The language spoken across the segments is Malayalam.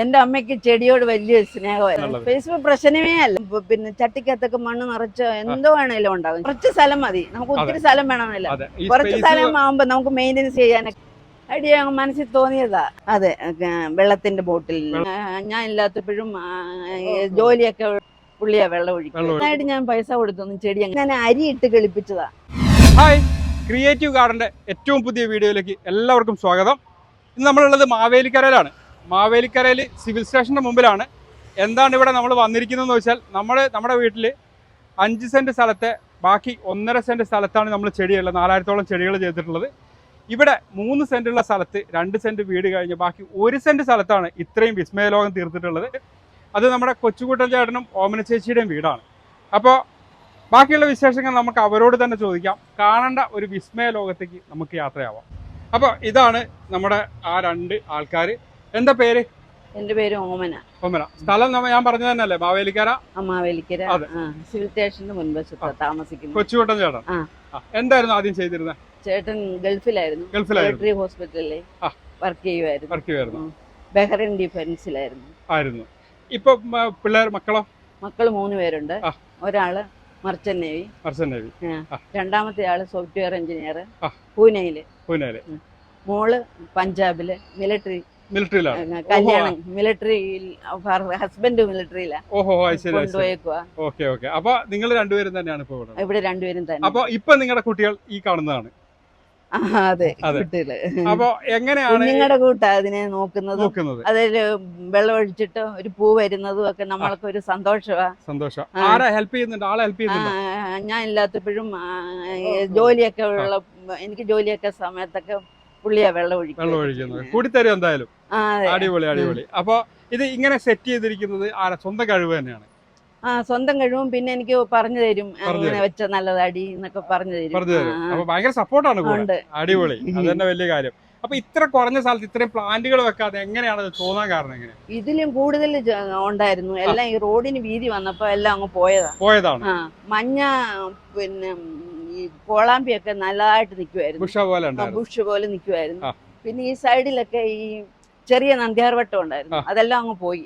എന്റെ അമ്മയ്ക്ക് ചെടിയോട് വലിയ സ്നേഹമായിരുന്നു. ഫേസ്ബുക്ക് പ്രശ്നമേ അല്ല. പിന്നെ ചട്ടിക്കകത്തൊക്കെ മണ്ണ് നിറച്ച് എന്തോ വേണേലും ഉണ്ടാകും കുറച്ച് സ്ഥലം മതി. നമുക്ക് ഒത്തിരി സ്ഥലം വേണമെന്നില്ല. കുറച്ച് സ്ഥലം ആകുമ്പോ നമുക്ക് മെയിന്റെനൻസ് ചെയ്യാനൊക്കെ ഐഡിയ മനസ്സിൽ തോന്നിയതാ. അതെ വെള്ളത്തിന്റെ ബോട്ടിൽ. ഞാൻ ഇല്ലാത്തപ്പോഴും ജോലിയൊക്കെ പുള്ളിയാ വെള്ളം ഒഴിക്കും. ഞാൻ പൈസ കൊടുത്തൊന്നും ചെടി അങ്ങനെ ഞാൻ അരി ഇട്ട് കളിപ്പിച്ചതാ. ഹായ് ക്രിയേറ്റീവ് ഗാർഡന്റെ ഏറ്റവും പുതിയ വീഡിയോയിലേക്ക് എല്ലാവർക്കും സ്വാഗതം. ഇന്ന് നമ്മളുള്ളത് മാവേലിക്കരയിലാണ്. മാവേലിക്കരയിൽ സിവിൽ സ്റ്റേഷന്റെ മുമ്പിലാണ്. എന്താണ് ഇവിടെ നമ്മൾ വന്നിരിക്കുന്നതെന്ന് വെച്ചാൽ നമ്മൾ നമ്മുടെ വീട്ടിൽ അഞ്ച് സെന്റ് സ്ഥലത്തെ ബാക്കി ഒന്നര സെന്റ് സ്ഥലത്താണ് നമ്മൾ ചെടിയുള്ളത്. നാലായിരത്തോളം ചെടികൾ ചെയ്തിട്ടുള്ളത്. ഇവിടെ മൂന്ന് സെന്റുള്ള സ്ഥലത്ത് രണ്ട് സെന്റ് വീട് കഴിഞ്ഞ് ബാക്കി ഒരു സെന്റ് സ്ഥലത്താണ് ഇത്രയും വിസ്മയലോകം തീർത്തിട്ടുള്ളത്. അത് നമ്മുടെ കൊച്ചുകൂട്ടൽ ചേട്ടനും ഓമന ചേച്ചിയുടെയും വീടാണ്. അപ്പോൾ ബാക്കിയുള്ള വിശേഷങ്ങൾ നമുക്ക് അവരോട് തന്നെ ചോദിക്കാം. കാണേണ്ട ഒരു വിസ്മയ ലോകത്തേക്ക് നമുക്ക് യാത്രയാവാം. അപ്പോൾ ഇതാണ് നമ്മുടെ ആ രണ്ട് ആൾക്കാർ എന്താ പേര്? എന്റെ പേര് ഓമന. ഓമന. സ്ഥലം ഞാൻ പറഞ്ഞു തന്നെയല്ലേ? മാവേലിക്കര? മാവേലിക്കര. സിവിൽ സ്റ്റേഷന്റെ മുൻവശത്ത് താമസിക്കുന്നു കൊച്ചുകൂട്ടൻ ചേട്ടൻ എന്തായിരുന്നു ആദ്യം ചെയ്തിരുന്നത് ചേട്ടൻ ഗൾഫിലായിരുന്നു. ഗൾഫിലായിരുന്നു. ഹോസ്പിറ്റലിൽ വർക്ക് ചെയ്യുമായിരുന്നു വർക്ക് ചെയ്യുമായിരുന്നു ഉം. ബഹ്റൈൻ ഡിഫൻസിലായിരുന്നു ആയിരുന്നു. ഇപ്പൊ പിള്ളേർ മക്കളോ? മക്കൾ മൂന്ന് പേരുണ്ട്. ഒരാൾ മർച്ചന്റ് നേവി മർച്ചൻ നേവി രണ്ടാമത്തെ ആൾ സോഫ്റ്റ്വെയർ എഞ്ചിനീയർ പൂനെയിൽ. പൂനെയിൽ. മോൾ പഞ്ചാബിൽ മിലിറ്ററി മിലിറ്ററിയിലാണ്. കല്യാണം. മിലിറ്ററിയിൽ ഹസ്ബൻഡ് മിലിറ്ററിയിലാ. ഓഹോ അത് ശരി അത് ശരി. കൊണ്ടുപോയേക്കുവാ. Okay okay. അപ്പൊ നിങ്ങൾ രണ്ടുപേരും തന്നെയാണ് ഇപ്പൊ ഇവിടെ? ഇവിടെ രണ്ടുപേരും തന്നെ. അപ്പൊ ഇപ്പൊ നിങ്ങളുടെ കുട്ടികൾ ഈ കാണുന്നതാണ്? അതെ അതെ. കുട്ടികൾ. അപ്പൊ എങ്ങനെയാണ് കുഞ്ഞുങ്ങളുടെ കൂട്ട അതിനെ നോക്കുന്നതും. അതിൽ വെള്ളം ഒഴിച്ചിട്ട് ഒരു പൂ വരുന്നതും ഒക്കെ നമ്മൾക്ക് ഒരു സന്തോഷമാ സന്തോഷം. ആ. ആരാ ഹെൽപ്പ് ചെയ്യുന്നുണ്ട്? ആളെ ഹെൽപ്പ് ആ, ചെയ്യുന്നുണ്ടോ ഞാൻ ഇല്ലാത്തപ്പോഴും ജോലിയൊക്കെ ഉള്ള എനിക്ക് ജോലിയൊക്കെ സമയത്തൊക്കെ പുള്ളിയാ വെള്ളം ഒഴിക്കും വെള്ളം ഒഴിക്കുന്നത്. കൂടിത്തരും എന്തായാലും. ആ അതെ. അടിപൊളി അടിപൊളി. അപ്പൊ ഇത് ഇങ്ങനെ സെറ്റ് ചെയ്തിരിക്കുന്നത് ആരാ? സ്വന്തം കഴിവ് തന്നെയാണ്. ആ സ്വന്തം കഴിവും പിന്നെ എനിക്ക് പറഞ്ഞു തരും. അങ്ങനെ വെച്ച നല്ലത് അടി എന്നൊക്കെ പറഞ്ഞു തരും. പറഞ്ഞു തരും. അപ്പൊ ഭയങ്കര സപ്പോർട്ടാണ് അടിപൊളി. അതന്നെ തന്നെ വലിയ കാര്യം. അപ്പൊ ഇത്ര കുറഞ്ഞ സ്ഥലത്ത് ഇത്രയും പ്ലാന്റുകൾ വെക്കാതെ എങ്ങനെയാണ് തോന്നാൻ കാരണം എങ്ങനെ? ഇതിലും കൂടുതൽ ഉണ്ടായിരുന്നു. എല്ലാം ഈ റോഡിന് വീതി വന്നപ്പോ എല്ലാം അങ്ങ് പോയതാണ് പോയതാണ്. ആ മഞ്ഞ പിന്നെ ഈ കോളാമ്പിയൊക്കെ നല്ലതായിട്ട് നിൽക്കുമായിരുന്നു ബുഷ് പോലെ നിൽക്കുമായിരുന്നു പിന്നെ ഈ സൈഡിലൊക്കെ ഈ ചെറിയ നന്ദിയാർവട്ടം ഉണ്ടായിരുന്നു. അതെല്ലാം അങ്ങ് പോയി.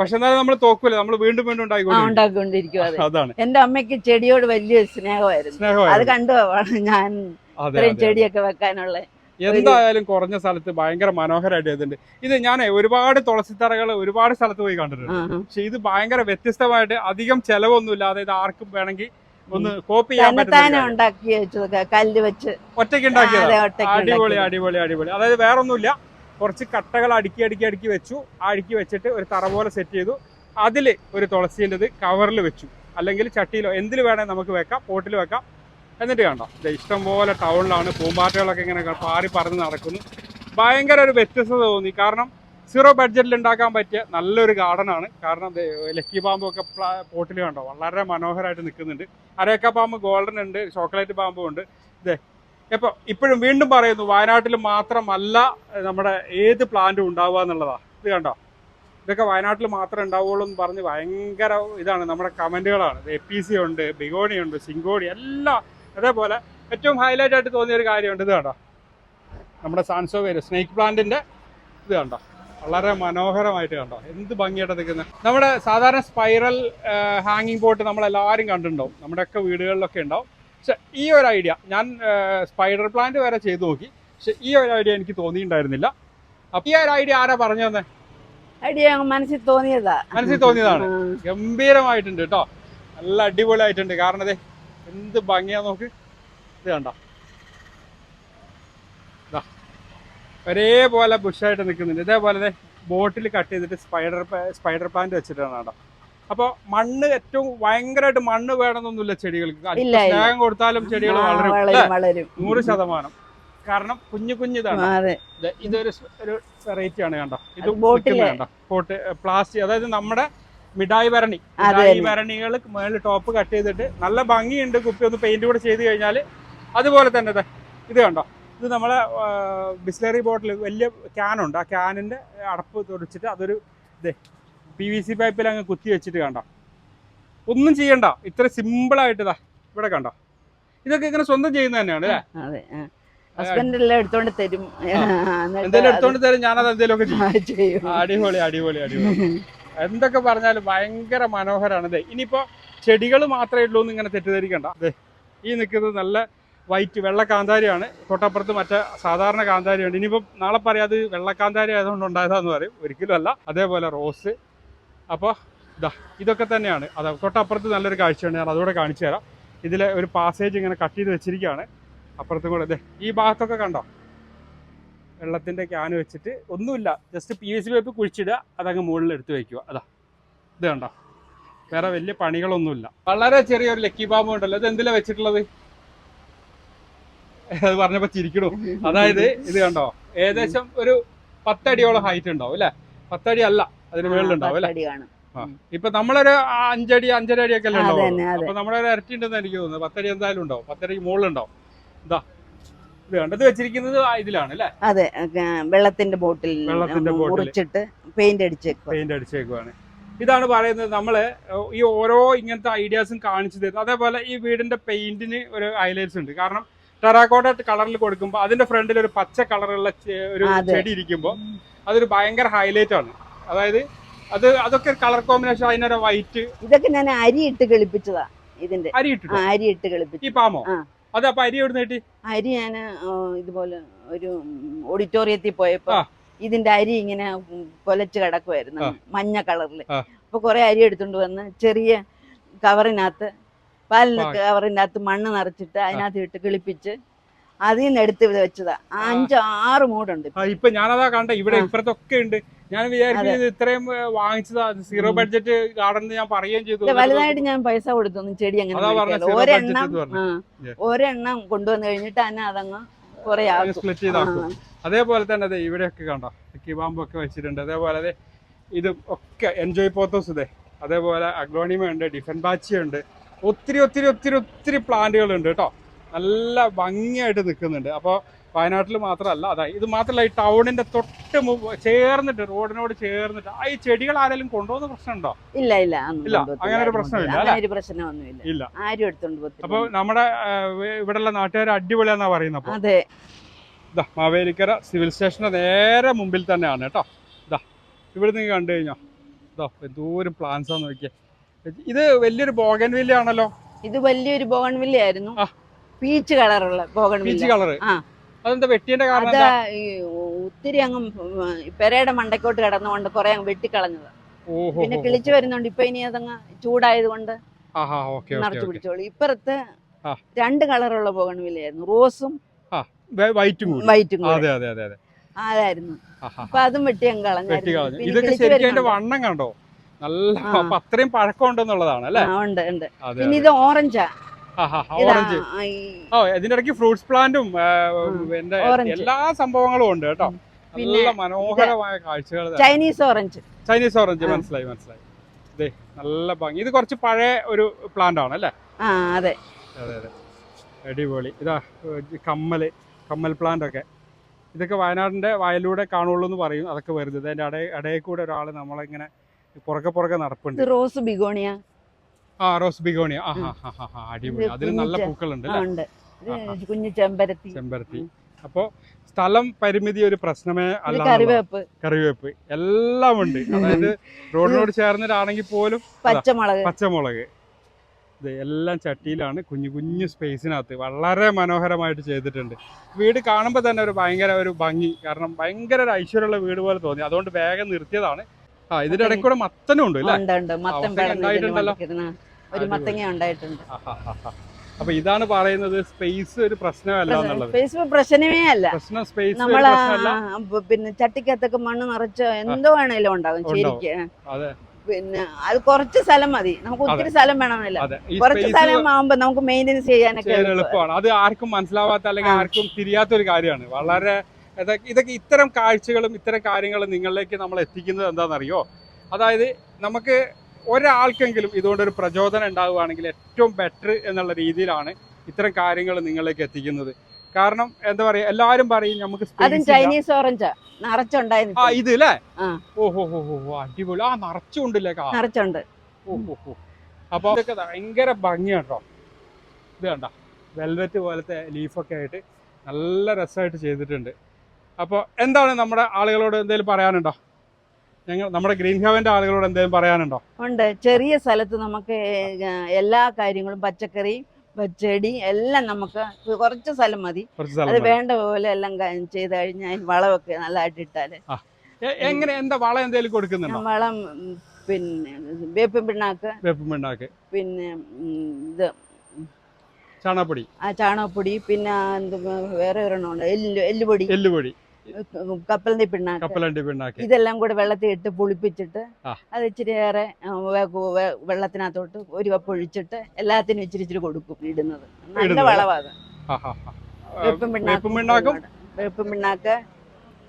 പക്ഷെ നമ്മൾ തോക്കൂല? നമ്മൾ വീണ്ടും വീണ്ടും ഉണ്ടാക്കിക്കൊണ്ടിരിക്കും അതാണ്. എന്റെ അമ്മയ്ക്ക് ചെടിയോട് വലിയ സ്നേഹമായിരുന്നു. അത് കണ്ടു ഞാൻ ഇത്രയും ചെടിയൊക്കെ വെക്കാനുള്ള എന്തായാലും കുറഞ്ഞ സ്ഥലത്ത് ഭയങ്കര മനോഹരമായിട്ട് ചെയ്തിട്ടുണ്ട്. ഇത് ഞാൻ ഒരുപാട് തുളസിത്തറകൾ ഒരുപാട് സ്ഥലത്ത് പോയി കണ്ടിട്ടുണ്ട്. പക്ഷെ ഇത് ഭയങ്കര വ്യത്യസ്തമായിട്ട് അധികം ചെലവൊന്നും ഇല്ലാതെ ഇത് ആർക്കും വേണമെങ്കിൽ ഒന്ന് കോപ്പി ചെയ്യാൻ കല്ല് വെച്ച് ഒറ്റയ്ക്ക് അടിപൊളി അടിപൊളി അടിപൊളി. അതായത് വേറെ ഒന്നുമില്ല കുറച്ച് കട്ടകൾ അടുക്കി അടുക്കി അടുക്കി വെച്ചു. അടുക്കി വെച്ചിട്ട് ഒരു തറ പോലെ സെറ്റ് ചെയ്തു. അതിൽ ഒരു തുളസീന്റെത് കവറിൽ വെച്ചു. അല്ലെങ്കിൽ ചട്ടിയിലോ എന്തിൽ വേണേൽ നമുക്ക് വെക്കാം പോട്ടിൽ വെക്കാം. എന്നിട്ട് കണ്ടോ ഇഷ്ടം പോലെ ടൗണിലാണ് പൂമ്പാറ്റകളൊക്കെ ഇങ്ങനെ പാറി പറന്ന് നടക്കുന്നു. ഭയങ്കര ഒരു വ്യത്യസ്തത തോന്നി. കാരണം സീറോ ബഡ്ജറ്റിൽ ഉണ്ടാക്കാൻ പറ്റിയ നല്ലൊരു ഗാർഡനാണ് കാരണം ലക്കി പാമ്പൊക്കെ പോട്ടിൽ കണ്ടോ വളരെ മനോഹരമായിട്ട് നിൽക്കുന്നുണ്ട് അരേക്ക പാമ്പ് ഗോൾഡൻ ഉണ്ട് ചോക്ലേറ്റ് പാമ്പും ഉണ്ട്. ഇതേ ഇപ്പോൾ ഇപ്പോഴും വീണ്ടും പറയുന്നു വയനാട്ടിൽ മാത്രമല്ല നമ്മുടെ ഏത് പ്ലാന്റും ഉണ്ടാവുക എന്നുള്ളതാ. ഇത് കണ്ടോ? ഇതൊക്കെ വയനാട്ടിൽ മാത്രമേ ഉണ്ടാവുള്ളൂ എന്ന് പറഞ്ഞ് ഭയങ്കര ഇതാണ് നമ്മുടെ കമന്റുകളാണ് എ പി സി ഉണ്ട് ബിഗോണി ഉണ്ട് സിങ്കോണി എല്ലാം അതേപോലെ ഏറ്റവും ഹൈലൈറ്റ് ആയിട്ട് തോന്നിയ ഒരു കാര്യമുണ്ട്. ഇത് കണ്ടോ? നമ്മുടെ സാൻസോ പേര് സ്നേക്ക് പ്ലാന്റിന്റെ ഇത് കണ്ടോ? വളരെ മനോഹരമായിട്ട് കണ്ടോ? എന്ത് ഭംഗിയായിട്ട് നിൽക്കുന്നത് നമ്മുടെ സാധാരണ സ്പൈറൽ ഹാങ്ങിങ് പോട്ട് നമ്മളെല്ലാവരും കണ്ടിട്ടുണ്ടാവും. നമ്മുടെയൊക്കെ വീടുകളിലൊക്കെ ഉണ്ടാവും. പക്ഷെ ഈ ഒരു ഐഡിയ ഞാൻ സ്പൈഡർ പ്ലാന്റ് വരെ ചെയ്തു നോക്കി. പക്ഷെ ഈ ഒരു ഐഡിയ എനിക്ക് തോന്നിയിട്ടുണ്ടായിരുന്നില്ല. അപ്പൊ ഈ ഒരു ഐഡിയ ആരാ പറഞ്ഞു തന്നെ? ഐഡിയ മനസ്സിൽ തോന്നിയതാ. മനസ്സിൽ തോന്നിയതാണ്. ഗംഭീരമായിട്ടുണ്ട് കേട്ടോ. നല്ല അടിപൊളിയായിട്ടുണ്ട്. കാരണം അതെ എന്ത് ഭംഗിയാ നോക്ക്. ഇത് കണ്ട. ഒരേപോലെ ബുഷായിട്ട് നിൽക്കുന്നുണ്ട്. ഇതേപോലെ ബോട്ടിൽ കട്ട് ചെയ്തിട്ട് സ്പൈഡർ സ്പൈഡർ പ്ലാന്റ് വെച്ചിട്ടാണ് കേട്ടോ. അപ്പോൾ മണ്ണ് ഏറ്റവും ഭയങ്കരമായിട്ട് മണ്ണ് വേണമെന്നൊന്നുമില്ല ചെടികൾക്ക്. സ്നേഹം കൊടുത്താലും ചെടികൾ വളരും. നൂറ് ശതമാനം. കാരണം കുഞ്ഞു കുഞ്ഞിതാണ് ഇതൊരു ഒരു വെറൈറ്റി ആണ് കണ്ടോ? ഇത് ബോട്ടിൽ കണ്ടോ? പോട്ട് പ്ലാസ്റ്റിക് അതായത് നമ്മുടെ മിഠായി ഭരണി. മിഠായി. ഭരണികൾ മേളിൽ ടോപ്പ് കട്ട് ചെയ്തിട്ട് നല്ല ഭംഗിയുണ്ട് കുപ്പി ഒന്ന് പെയിന്റ് കൂടെ ചെയ്ത് കഴിഞ്ഞാൽ അതുപോലെ തന്നെ ഇത് കണ്ടോ? ഇത് നമ്മളെ ബിസ്ലറി ബോട്ടിൽ വലിയ ക്യാനുണ്ട് ആ ക്യാനിന്റെ അടപ്പ് തുറച്ചിട്ട് അതൊരു ഇതേ പി വി സി പൈപ്പിൽ അങ്ങ് കുത്തി വെച്ചിട്ട് കണ്ട. ഒന്നും ചെയ്യണ്ട. ഇത്ര സിമ്പിൾ ആയിട്ട് ഇതാ ഇവിടെ കണ്ട. ഇതൊക്കെ ഇങ്ങനെ സ്വന്തം ചെയ്യുന്ന തന്നെയാണ് അല്ലേ? അതെ ഹസ്ബൻഡ് എല്ലാം എടുത്തോണ്ട് തരും. എന്തെങ്കിലും എടുത്തോണ്ട് തരും ഞാനത് അത് ചെയ്യും. അടിപൊളി അടിപൊളി അടിപൊളി. എന്തൊക്കെ പറഞ്ഞാലും ഭയങ്കര മനോഹരാണ് ദേ ഇനിയിപ്പോ ചെടികൾ മാത്രമേ ഉള്ളൂ എന്ന് ഇങ്ങനെ തെറ്റിദ്ധരിക്കണ്ട. അതെ ഈ നിൽക്കുന്നത് നല്ല വൈറ്റ് വെള്ള കാന്താരിയാണ്. തൊട്ടപ്പുറത്ത് മറ്റേ സാധാരണ കാന്താരിയുണ്ട്. ഇനിയിപ്പം നാളെ പറയാം അത് വെള്ള കാന്താരി ആയതുകൊണ്ട് ഉണ്ടായതാന്ന് പറയും. ഒരിക്കലും അല്ല. അതേപോലെ റോസ് അപ്പോൾ ഇതാ ഇതൊക്കെ തന്നെയാണ്. അതാ തൊട്ടപ്പുറത്ത് നല്ലൊരു കാഴ്ചയാണ്. ഞാൻ അതുകൂടെ കാണിച്ചു തരാം. ഇതിലെ ഒരു പാസേജ് ഇങ്ങനെ കട്ട് ചെയ്ത് വെച്ചിരിക്കുകയാണ്. അപ്പുറത്തും കൂടെ ദേ ഈ ഭാഗത്തൊക്കെ കണ്ടോ? വെള്ളത്തിന്റെ ക്യാൻ വെച്ചിട്ട് ഒന്നുമില്ല. Just P S C pipe കുഴിച്ചിടുക അതങ്ങ് മുകളിൽ എടുത്ത് വയ്ക്കുക അതാ ഇത് കണ്ടോ? വേറെ വലിയ പണികളൊന്നുമില്ല. വളരെ ചെറിയൊരു ലക്കി ബാമ്പ് ഉണ്ടല്ലോ. ഇത് എന്തിലാണ് വെച്ചിട്ടുള്ളത്? അത് പറഞ്ഞപ്പോൾ ചിരിക്കണു. അതായത് ഇത് കണ്ടോ? ഏകദേശം ഒരു പത്തടിയോളം ഹൈറ്റ് ഉണ്ടാവും അല്ലെ? പത്തടി അല്ല അതിന് മേളിലുണ്ടാവും അല്ലെ? ഇപ്പൊ നമ്മളൊരു അഞ്ചടി അഞ്ചര അടിയൊക്കെ അല്ലേ ഉണ്ടാവും. അപ്പൊ നമ്മളൊരു ഇരട്ടി ഉണ്ടെന്ന് എനിക്ക് തോന്നുന്നത് പത്തടി എന്തായാലും ഉണ്ടാവും. പത്തടിക്ക് മുകളിലുണ്ടാവും ഇതാ ഇത് കണ്ടത് വെച്ചിരിക്കുന്നത് ഇതിലാണ് അല്ലെ? അതെ വെള്ളത്തിന്റെ ബോട്ടിൽ വെള്ളത്തിന്റെ ബോട്ടിൽ. മുറിച്ചിട്ട് പെയിന്റ് അടിച്ചേക്കും പെയിന്റ് അടിച്ചേക്കുവാണ് ഇതാണ് പറയുന്നത് നമ്മൾ ഈ ഓരോ ഇങ്ങനത്തെ ഐഡിയാസും കാണിച്ചു തരുന്നത്. അതേപോലെ ഈ വീടിന്റെ പെയിന്റിന് ഒരു ഹൈലൈറ്റ്സ് ഉണ്ട്. കാരണം ടെറാക്കോട്ട കളറിൽ കൊടുക്കുമ്പോൾ അതിന്റെ ഫ്രണ്ടിൽ ഒരു പച്ച കളറുള്ള ഒരു ചെടി ഇരിക്കുമ്പോൾ അതൊരു ഭയങ്കര ഹൈലൈറ്റ് ആണ്. അതായത് അത് അതൊക്കെ കളർ കോമ്പിനേഷൻ അതിനൊരു വൈറ്റ് ഇതൊക്കെ ഞാൻ അരി ഇട്ട് കളിപ്പിച്ചതാ ഇതിന്റെ. അരി ഇട്ട് അരി ഇട്ട് കളിപ്പിച്ചു. ഈ പാമോ. അത് അപ്പൊ അരി എവിടെ കിട്ടി? അരി ഞാൻ ഇതുപോലെ ഒരു ഓഡിറ്റോറിയത്തിൽ പോയപ്പോ ഇതിന്റെ അരി ഇങ്ങനെ കൊലച്ച് കിടക്കുമായിരുന്നു മഞ്ഞ കളറിൽ. അപ്പൊ കുറെ അരി എടുത്തോണ്ട് വന്ന് ചെറിയ കവറിനകത്ത് പാലിന് കവറിനകത്ത് മണ്ണ് നിറച്ചിട്ട് അതിനകത്ത് ഇട്ട് കിളിപ്പിച്ച് അതിൽ നിന്ന് എടുത്ത് ഇവിടെ വെച്ചതാ. അഞ്ച് ആറ് മൂടുണ്ട് ഇപ്പൊ ഞാനതാ കണ്ട ഇവിടെ ഇപ്പുറത്തൊക്കെ ഉണ്ട്. ഞാൻ ഇത് ഇത്രയും വാങ്ങിച്ചതാ സീറോ ബഡ്ജറ്റ് ഗാർഡൻ ഞാൻ പറയുകയും ചെയ്തു. വലുതായിട്ട് ഞാൻ പൈസ കൊടുത്തൊന്നും ചെടി അങ്ങനെ ഒരെണ്ണം. ഒരെണ്ണം കൊണ്ടുവന്ന് കഴിഞ്ഞിട്ട് തന്നെ അതങ്ങ് കുറെ സ്പ്ലിറ്റ് ചെയ്താക്കും അതേപോലെ തന്നെ അതെ ഇവിടെയൊക്കെ കണ്ടോ കിബാമ്പൊക്കെ വെച്ചിട്ടുണ്ട്. അതേപോലെ അതെ ഇത് ഒക്കെ എൻജോയ് പോത്തോസ് ഇതേ അതേപോലെ അഗ്ലോണിമ ഉണ്ട് ഡിഫൻ ബാച്ചി ഉണ്ട്. ഒത്തിരി ഒത്തിരി ഒത്തിരി ഒത്തിരി പ്ലാന്റുകൾ ഉണ്ട് കേട്ടോ. നല്ല ഭംഗിയായിട്ട് നിൽക്കുന്നുണ്ട്. അപ്പോൾ വയനാട്ടിൽ മാത്രമല്ല അതാ ഇത് മാത്രമല്ല ഈ ടൗണിന്റെ തൊട്ട് ചേർന്നിട്ട് റോഡിനോട് ചേർന്നിട്ട് ആ ഈ ചെടികൾ ആരെങ്കിലും കൊണ്ടുപോകുന്ന പ്രശ്നമുണ്ടോ? ഇല്ല ഇല്ല ഇല്ല, അങ്ങനെ ഒരു പ്രശ്നമില്ല. പ്രശ്നമൊന്നുമില്ല. ഇല്ല. ആരും എടുത്തോണ്ട് പോകത്തില്ല. അപ്പോൾ നമ്മുടെ ഇവിടെയുള്ള നാട്ടുകാർ അടിപൊളിയാന്നാ പറയുന്നത് അതെ. ഇതാ മാവേലിക്കര സിവിൽ സ്റ്റേഷന്റെ നേരെ മുമ്പിൽ തന്നെയാണ് കേട്ടോ. ഇതാ ഇവിടെ നിങ്ങൾ കണ്ടു കഴിഞ്ഞോ? ഇതാ എന്തോരം പ്ലാൻസ് ആന്ന് നോക്കിയേ. ഇത് വലിയൊരു ബോഗൻവില്ല ആണല്ലോ. ഇത് വലിയൊരു ബോഗൻവില്ല ആയിരുന്നു. പീച്ച് കളറുള്ള പീച്ച്. അതെന്താ വെട്ടിയതിന്റെ കാരണം അത് ഒത്തിരി അങ്ങ് പെരയുടെ മണ്ടക്കോട്ട് കിടന്നുകൊണ്ട് കുറെ അങ്ങ് വെട്ടിക്കളഞ്ഞത്. പിന്നെ കിളിച്ചു വരുന്നുണ്ട് ഇപ്പൊ ഇനി അതങ്ങ് ചൂടായത് കൊണ്ട് നിറച്ചു പിടിച്ചോളൂ. ഇപ്പുറത്ത്. രണ്ട് കളറുള്ള പോകണമില്ലായിരുന്നു റോസും വൈറ്റും വൈറ്റും കൂടെ. അതെ അതെ അതെ അതെ. അതായിരുന്നു. അപ്പൊ അതും വെട്ടി അങ്ങ് കളഞ്ഞു. പിന്നെ ഇതൊക്കെ കിളിച്ച് ശരിക്കും അതിന്റെ വരുന്നുണ്ട്. വണ്ണം കണ്ടോ? നല്ല അത്രയും പഴക്കം ഉണ്ടെന്നുള്ളതാണ് അല്ലേ? ആ, ഉണ്ട് ഉണ്ട്. പിന്നെ ഇത് ഓറഞ്ചാ. ഓറഞ്ച്. ഓ ഇതിന്റെ ഇടയ്ക്ക് ഫ്രൂട്ട്സ് പ്ലാന്റും എല്ലാ സംഭവങ്ങളും ഉണ്ട് കേട്ടോ. നല്ല മനോഹരമായ കാഴ്ചകൾ ചൈനീസ് ഓറഞ്ച്. ചൈനീസ് ഓറഞ്ച് മനസ്സിലായി മനസ്സിലായി. ഇതേ നല്ല ഭംഗി. ഇത് കുറച്ച് പഴയ ഒരു പ്ലാന്റ് ആണ് അല്ലേ? അതെ. അതെ അതെ. അടിപൊളി. ഇതാ കമ്മൽ കമ്മൽ കമ്മൽ പ്ലാന്റ് ഒക്കെ. ഇതൊക്കെ വയനാടിന്റെ വയലൂടെ കാണുള്ളൂ എന്ന് പറയും. അതൊക്കെ വരുന്നത്. അതിന്റെ ഇടയിൽ കൂടെ ഒരാൾ നമ്മളിങ്ങനെ പുറകെ പുറകെ നടപ്പുണ്ട്. Rose begonia. ആ റോസ് ബിഗോണിയ? അടിപൊളി. അതിന് നല്ല പൂക്കളുണ്ട്. കുഞ്ഞു ചെമ്പരത്തി. ചെമ്പരത്തി. അപ്പോ സ്ഥലം പരിമിതി ഒരു പ്രശ്നമേ അല്ല കറിവേപ്പ്. കറിവേപ്പ്. എല്ലാം ഉണ്ട്. അതായത് റോഡിനോട് ചേർന്നിട്ടാണെങ്കിൽ പോലും പച്ചമുളക്. പച്ചമുളക്. ഇത് എല്ലാം ചട്ടിയിലാണ് കുഞ്ഞു കുഞ്ഞു സ്പേസിനകത്ത്. വളരെ മനോഹരമായിട്ട് ചെയ്തിട്ടുണ്ട്. വീട് കാണുമ്പോൾ തന്നെ ഒരു ഭയങ്കര ഒരു ഭംഗി. കാരണം ഭയങ്കര ഒരു ഐശ്വര്യമുള്ള വീട് പോലെ തോന്നി. അതുകൊണ്ട് വേഗം നിർത്തിയതാണ്. ആ ഇതിന്റെ ഇടയ്ക്കൂടെ മത്തനും ഉണ്ട് അല്ലേ ഉണ്ടായിട്ടുണ്ടല്ലോ. ഒരു. മത്തങ്ങ ഉണ്ടായിട്ടുണ്ട്. അപ്പൊ ഇതാണ് പറയുന്നത് സ്പേസ് ഒരു പ്രശ്നമല്ല ഫേസ്ബുക്ക് പ്രശ്നമേ അല്ല. സ്പേസ് നമ്മൾ പിന്നെ ചട്ടിക്കകത്തൊക്കെ മണ്ണ് നിറച്ചോ എന്തോ വേണേലും ഉണ്ടാകും. ശരിക്ക്. പിന്നെ അത് കുറച്ച് സ്ഥലം മതി. നമുക്ക് ഒത്തിരി സ്ഥലം വേണമെന്നില്ല. കുറച്ച് സ്പേസ് സ്ഥലം ആവുമ്പോ നമുക്ക് മെയിന്റെനൻസ് ചെയ്യാനൊക്കെ. എളുപ്പമാണ്. അത് ആർക്കും മനസ്സിലാവാത്ത അല്ലെങ്കിൽ ആർക്കും തിരിയാത്ത ഒരു കാര്യമാണ്. വളരെ ഇതൊക്കെ ഇത്തരം കാഴ്ചകളും ഇത്തരം കാര്യങ്ങളും നിങ്ങളിലേക്ക് നമ്മൾ എത്തിക്കുന്നത് എന്താണെന്നറിയോ? അതായത് നമുക്ക് ഒരാൾക്കെങ്കിലും ഇതുകൊണ്ടൊരു പ്രചോദനം ഉണ്ടാവുകയാണെങ്കിൽ ഏറ്റവും ബെറ്റർ എന്നുള്ള രീതിയിലാണ് ഇത്തരം കാര്യങ്ങൾ നിങ്ങളിലേക്ക് എത്തിക്കുന്നത്. കാരണം എന്താ പറയാ എല്ലാരും പറയും നമുക്ക് അതും. ചൈനീസ് ഓറഞ്ച് ആ. ഇത് അല്ലേ. ഓഹോ ഹോ ഹോ അടിപൊളി. ആ നിറച്ചുണ്ടല്ലേ നിറച്ചുണ്ട്. ഓഹോ. അപ്പൊ ഇതൊക്കെ ഭയങ്കര ഭംഗിയാണ് കേട്ടോ ഇത് കണ്ട? വെൽവെറ്റ് പോലത്തെ ലീഫൊക്കെ ആയിട്ട് നല്ല രസമായിട്ട് ചെയ്തിട്ടുണ്ട്. അപ്പോൾ എന്താണ് നമ്മുടെ ആളുകളോട് എന്തെങ്കിലും പറയാനുണ്ടോ? ഞങ്ങൾ നമ്മുടെ ഗ്രീൻ ഹവന്റെ ആളുകളോട് എന്തെങ്കിലും പറയാനുണ്ടോ? ഉണ്ട്. ചെറിയ സ്ഥലത്ത് നമുക്ക് എല്ലാ കാര്യങ്ങളും പച്ചക്കറി ചെടി എല്ലാം നമുക്ക് കുറച്ച് സ്ഥലം മതി. അത് വേണ്ട പോലെ എല്ലാം ചെയ്ത് കഴിഞ്ഞാൽ വളമൊക്കെ നല്ലതായിട്ട് ഇട്ടാൽ. എങ്ങനെ എന്താ വളം എന്തെങ്കിലും കൊടുക്കുന്നുണ്ടോ? വളം പിന്നെ വേപ്പിൻ പിണ്ണാക്ക്. വേപ്പം പിണ്ണാക്ക്. പിന്നെ ഇത് ചാണകപ്പൊടി. ആ ചാണകപ്പൊടി പിന്നെ എന്ത് വേറെ ഒരെണ്ണം ഉണ്ട്. എല്ല് എല്ലുപൊടി. എല്ലുപൊടി. കപ്പലിന്റെ പിണ്ണാക്ക് കപ്പലണ്ടി പിണ്ണാക്ക് ഇതെല്ലാം കൂടെ വെള്ളത്തിൽ ഇട്ട് പുളിപ്പിച്ചിട്ട്. അത് ഇച്ചിരി ഏറെ വെള്ളത്തിനകത്തോട്ട് ഒരു കപ്പ് ഒഴിച്ചിട്ട് എല്ലാത്തിനും ഇച്ചിരി ഇച്ചിരി കൊടുക്കും ഇടുന്നത് നല്ല? വളവാത്. വേപ്പും പിണ്ണാക്കും ഒരുപാട്. വേപ്പും പിണ്ണാക്ക്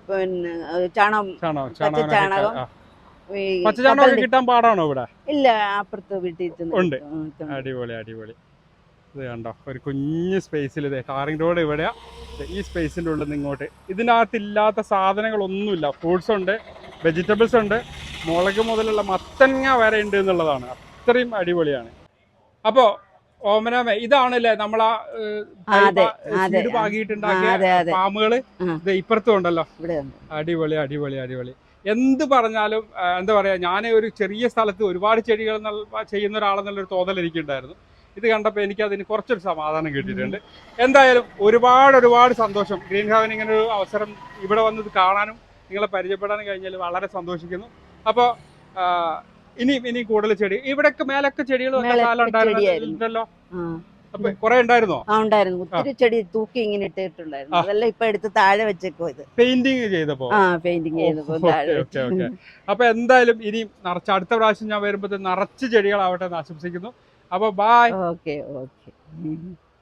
പിന്നെ ചാണകം ചാണകം കപ്പലിന്റെ- കിട്ടാൻ പാടാണോ ഇവിടെ ഇല്ല അപ്പുറത്ത് വീട്ടിൽ. അടിപൊളി അടിപൊളി ഇത് കണ്ടോ? ഒരു കുഞ്ഞ് സ്പേസിൽ ഇതേ ടാറിംഗ് റോഡ് ഇവിടെയാണ് ഈ സ്പേസിന്റെ ഉള്ളിൽ നിന്ന് ഇങ്ങോട്ട്. ഇതിനകത്ത് ഇല്ലാത്ത സാധനങ്ങളൊന്നുമില്ല. ഫ്രൂട്ട്സ് ഉണ്ട് വെജിറ്റബിൾസ് ഉണ്ട്. മുളക് മുതലുള്ള മത്തങ്ങ വരെ ഉണ്ട് എന്നുള്ളതാണ്. അത്രയും അടിപൊളിയാണ്. അപ്പോൾ ഓമനാമേ ഇതാണല്ലേ ആ, ആ, പാകിയിട്ടുണ്ടാക്കിയ പാമ്പുകൾ. ഇത് ഇപ്പുറത്തും ഉണ്ടല്ലോ. അടിപൊളി അടിപൊളി അടിപൊളി. എന്ത് പറഞ്ഞാലും എന്താ പറയാ ഞാൻ ഒരു ചെറിയ സ്ഥലത്ത് ഒരുപാട് ചെടികൾ ചെയ്യുന്ന ഒരാളെന്നുള്ളൊരു തോന്നൽ എനിക്കുണ്ടായിരുന്നു. ഇത് കണ്ടപ്പോൾ എനിക്ക് അതിന് കുറച്ചൊരു സമാധാനം കിട്ടിയിട്ടുണ്ട്. എന്തായാലും ഒരുപാട് ഒരുപാട് സന്തോഷം. ഗ്രീൻ ഹാവൻ ഇങ്ങനെ ഒരു അവസരം ഇവിടെ വന്നത് കാണാനും നിങ്ങളെ പരിചയപ്പെടാനും കഴിഞ്ഞാൽ വളരെ സന്തോഷിക്കുന്നു. അപ്പോൾ ഇനിയും ഇനിയും കൂടുതൽ ചെടി. ഇവിടെയൊക്കെ മേലൊക്കെ ചെടികൾ ഉണ്ടല്ലോ ഉണ്ടായിരുന്നോ? ആ. ഉണ്ടായിരുന്നു? ഒത്തിരി ചെടി തൂക്കി ഇങ്ങനെ ഇട്ടിട്ടുണ്ടായിരുന്നു. ആ. അതെല്ലാം ഇപ്പൊ എടുത്ത് താഴെ വെച്ചേക്കോ ഇത്. പെയിന്റിങ് ചെയ്തപ്പോ? ആ പെയിന്റിങ് ചെയ്തപ്പോ ഓ, താഴെ ഓക്കെ, അപ്പൊ എന്തായാലും ഇനി നിറച്ച് അടുത്ത പ്രാവശ്യം ഞാൻ വരുമ്പോ നിറച്ച് ചെടികളാവട്ടെ എന്ന് ആശംസിക്കുന്നു. അപ്പൊ ബായ് ഓക്കെ ഓക്കെ